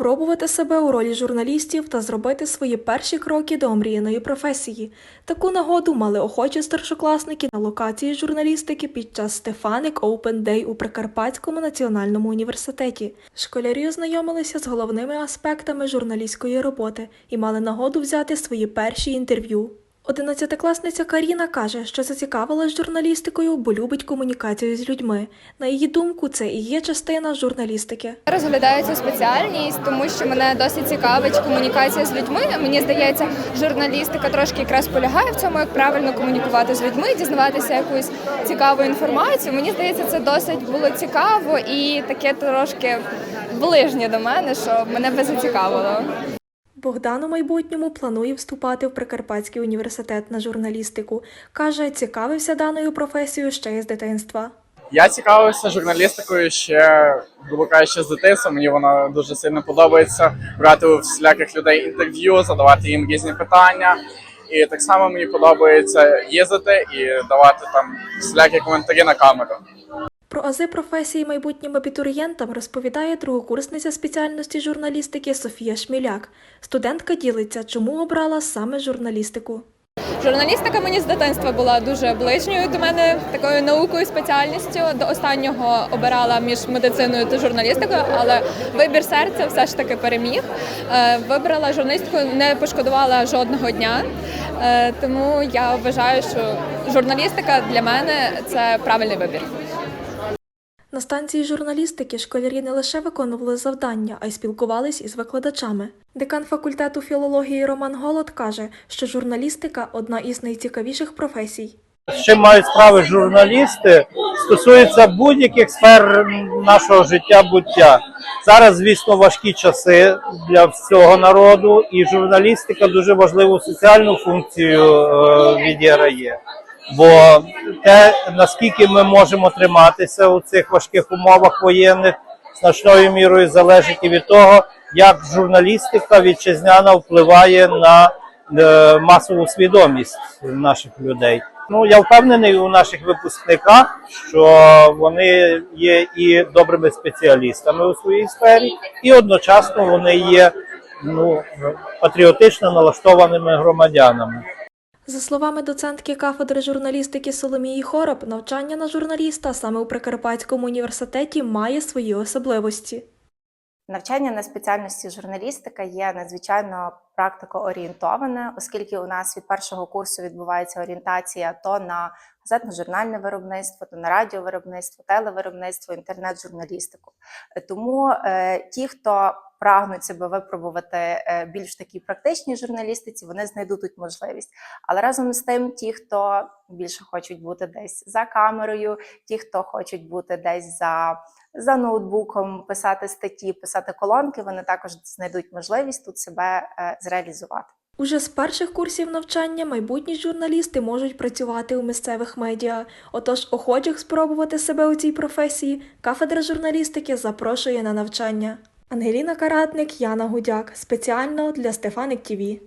спробувати себе у ролі журналістів та зробити свої перші кроки до омріяної професії. Таку нагоду мали охочі старшокласники на локації журналістики під час Стефаник Open Day у Прикарпатському національному університеті. Школярі ознайомилися з головними аспектами журналістської роботи і мали нагоду взяти свої перші інтерв'ю. Одинадцятикласниця Каріна каже, що зацікавилась журналістикою, бо любить комунікацію з людьми. На її думку, це і є частина журналістики. Я Розглядаю цю спеціальність, тому що мене досить цікавить комунікація з людьми. Мені здається, журналістика трошки якраз полягає в цьому, як правильно комунікувати з людьми, дізнаватися якусь цікаву інформацію. Мені здається, це досить було цікаво і таке трошки ближнє до мене, що мене би зацікавило. Богдан у майбутньому планує вступати в Прикарпатський університет на журналістику. Каже, цікавився даною професією ще із дитинства. Я цікавився журналістикою ще, грубо кажучи, з дитинства. Мені вона дуже сильно подобається брати у всіляких людей інтерв'ю, задавати їм різні питання. І так само мені подобається їздити і давати там всілякі коментарі на камеру. Про ази професії майбутнім абітурієнтам розповідає другокурсниця спеціальності журналістики Софія Шміляк. Студентка ділиться, чому обрала саме журналістику. Журналістика мені з дитинства була дуже ближньою до мене такою наукою спеціальністю. До останнього обирала між медициною та журналістикою, але вибір серця все ж таки переміг. Е, Вибрала журналістику, не пошкодувала жодного дня. Е, Тому я вважаю, що журналістика для мене це правильний вибір. На станції журналістики школярі не лише виконували завдання, а й спілкувались із викладачами. Декан факультету філології Роман Голод каже, що журналістика одна із найцікавіших професій. з чим мають справи журналісти, стосується будь-яких сфер нашого життя буття. Зараз, звісно, важкі часи для всього народу, і журналістика дуже важливу соціальну функцію е, відіграє. Бо те, наскільки ми можемо триматися у цих важких умовах воєнних, значною мірою залежить і від того, як журналістика вітчизняна впливає на е, масову свідомість наших людей. Ну я впевнений у наших випускниках, що вони є і добрими спеціалістами у своїй сфері, і одночасно вони є ну патріотично налаштованими громадянами. За словами доцентки кафедри журналістики Соломії Хороб, навчання на журналіста саме у Прикарпатському університеті має свої особливості. Навчання на спеціальності журналістика є надзвичайно практикоорієнтоване, оскільки у нас від першого курсу відбувається орієнтація то на газетно-журнальне виробництво, то на радіовиробництво, телевиробництво, інтернет-журналістику. Тому е, ті, хто прагнуть себе випробувати е, більш такій практичній журналістиці, вони знайдуть тут можливість. Але разом з тим, ті, хто більше хочуть бути десь за камерою, ті, хто хочуть бути десь за за ноутбуком, писати статті, писати колонки, вони також знайдуть можливість тут себе е, зреалізувати. Уже з перших курсів навчання майбутні журналісти можуть працювати у місцевих медіа. Отож, охочих спробувати себе у цій професії кафедра журналістики запрошує на навчання. Ангеліна Каратник, Яна Гудяк. Спеціально для Стефаник ТІВІ.